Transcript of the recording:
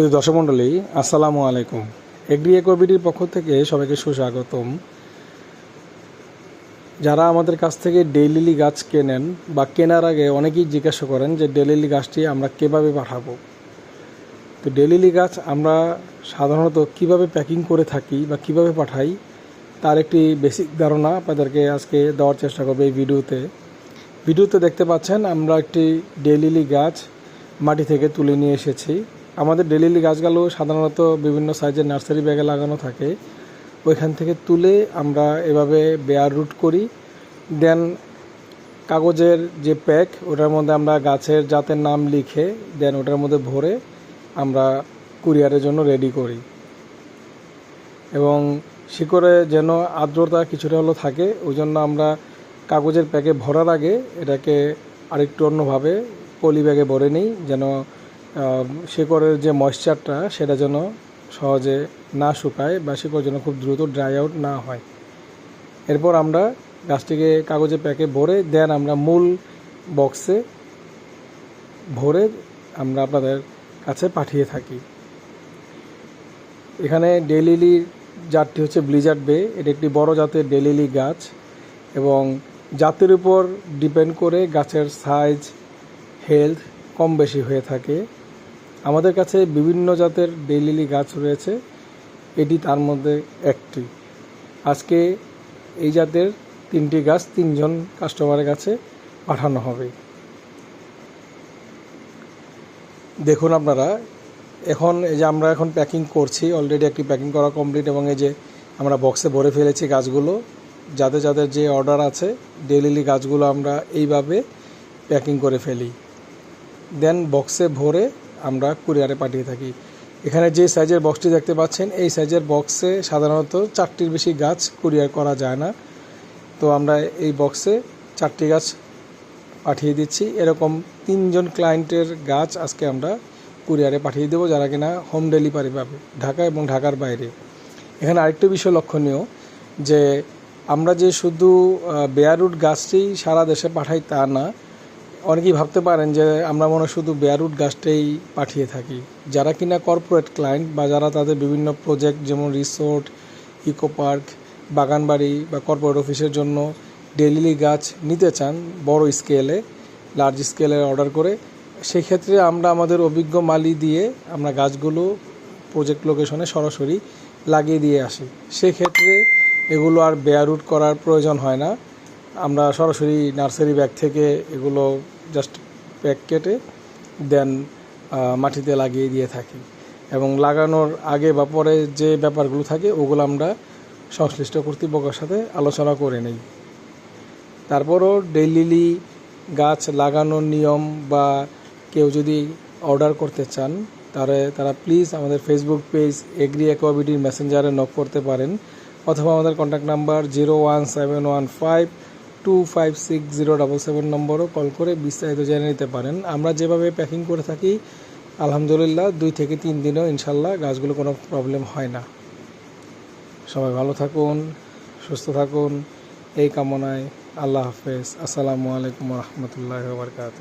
শুধু দর্শক মণ্ডলী আসসালামু আলাইকুম। এগ্রি একোবিডির পক্ষ থেকে সবাইকে সুস্বাগতম। যারা আমাদের কাছ থেকে ডেইলি গাছ কেনেন বা কেনার আগে অনেকেই জিজ্ঞাসা করেন যে ডেইলি গাছটি আমরা কীভাবে পাঠাবো। তো ডেইলি গাছ আমরা সাধারণত কীভাবে প্যাকিং করে থাকি বা কীভাবে পাঠাই, তার একটি বেসিক ধারণা আপনাদেরকে আজকে দেওয়ার চেষ্টা করব এই ভিডিওতে। ভিডিওতে দেখতে পাচ্ছেন, আমরা একটি ডেইলি গাছ মাটি থেকে তুলে নিয়ে এসেছি। আমাদের ডেলিলি গাছগুলো সাধারণত বিভিন্ন সাইজের নার্সারি ব্যাগে লাগানো থাকে। ওইখান থেকে তুলে আমরা এভাবে বেয়ার রুট করি। দেন কাগজের যে প্যাক ওটার মধ্যে আমরা গাছের জাতের নাম লিখে দেন ওটার মধ্যে ভরে আমরা কুরিয়ারের জন্য রেডি করি। এবং শিকড়ে যেন আর্দ্রতা কিছুটা হলেও থাকে ওই জন্য আমরা কাগজের প্যাকে ভরার আগে এটাকে আরেকটু অন্যভাবে পলি ব্যাগে ভরে নিই, যেন শিকড়ের যে ময়েশ্চারটা সেটা যেন সহজে না শুকায় বা শিকড় যেন খুব দ্রুত ড্রাই আউট না হয়। এরপর আমরা গাছটিকে কাগজে প্যাকে ভরে দেন আমরা মূল বক্সে ভরে আমরা আপনাদের কাছে পাঠিয়ে থাকি। এখানে ডেলিলি জাতটি হচ্ছে ব্লিজার্ড বে এটা একটি বড় জাতের ডেলিলি গাছ এবং জাতের উপর ডিপেন্ড করে গাছের সাইজ হেলথ কম বেশি হয়ে থাকে। আমাদের কাছে বিভিন্ন জাতের ডেইলি গাছ রয়েছে। এটি তার মধ্যে একটি। আজকে এই জাতের তিনটি গাছ তিনজন কাস্টমারের কাছে পাঠানো হবে। দেখুন আপনারা, এখন এই যে আমরা এখন প্যাকিং করছি অলরেডি একটি প্যাকিং করা কমপ্লিট এবং এই যে আমরা বক্সে ভরে ফেলেছি গাছগুলো, যাদের যাদের যে অর্ডার আছে ডেইলি গাছগুলো আমরা এইভাবে প্যাকিং করে ফেলি। দেন বক্সে ভরে আমরা কুরিয়ারে পাঠিয়ে থাকি। এখানে যে সাইজের বক্সটি দেখতে পাচ্ছেন, এই সাইজের বক্সে সাধারণত চারটির বেশি গাছ কুরিয়ার করা যায় না। তো আমরা এই বক্সে চারটি গাছ পাঠিয়ে দিচ্ছি। এরকম তিনজন ক্লায়েন্টের গাছ আজকে আমরা কুরিয়ারে পাঠিয়ে দেবো যারা কিনা হোম ডেলিভারি পাবে ঢাকা এবং ঢাকার বাইরে। এখানে আরেকটা বিষয় লক্ষণীয়, যে আমরা যে শুধু বেয়ারুট গাছটি সারা দেশে পাঠাই তা না অনেকেই ভাবতে পারেন যে আমরা মনে শুধু বেয়ারুট গাছটাই পাঠিয়ে থাকি। যারা কিনা কর্পোরেট ক্লায়েন্ট বা যারা তাদের বিভিন্ন প্রজেক্ট যেমন রিসোর্ট ইকো পার্ক বাগানবাড়ি বা কর্পোরেট অফিসের জন্য ডেলিলি গাছ নিতে চান বড় স্কেলে লার্জ স্কেলে অর্ডার করে সেই ক্ষেত্রে আমরা আমাদের অভিজ্ঞ মালি দিয়ে আমরা গাছগুলো প্রজেক্ট লোকেশনে সরাসরি লাগিয়ে দিয়ে আসি। সেক্ষেত্রে এগুলো আর বেয়ারুট করার প্রয়োজন হয় না। আমরা সরাসরি নার্সারি ব্যাগ থেকে এগুলো জাস্ট প্যাক কেটে দেন মাটিতে লাগিয়ে দিয়ে থাকি। এবং লাগানোর আগে বা পরে যে ব্যাপারগুলো থাকে, ওগুলো আমরা সংশ্লিষ্ট কর্তৃপক্ষের সাথে আলোচনা করে নিই। তারপরও ডেইলি গাছ লাগানোর নিয়ম বা কেউ যদি অর্ডার করতে চান তাহলে তারা প্লিজ আমাদের ফেসবুক পেজ এগ্রি অ্যাকোয়াবিটির মেসেঞ্জারে নক করতে পারেন, অথবা আমাদের contact number zero one seven one five two five six zero double seven নম্বরও call করে বিস্তারিত জেনে নিতে পারেন। আমরা যেভাবে প্যাকিং করে থাকি, আলহামদুলিল্লাহ দুই থেকে তিন দিনও ইনশাল্লাহ গাছগুলো কোনো প্রবলেম হয় না। সবাই ভালো থাকুন, সুস্থ থাকুন, এই কামনায় আল্লাহ হাফেজ। আসসালামু আলাইকুম রহমতুল্লাহ বরকাত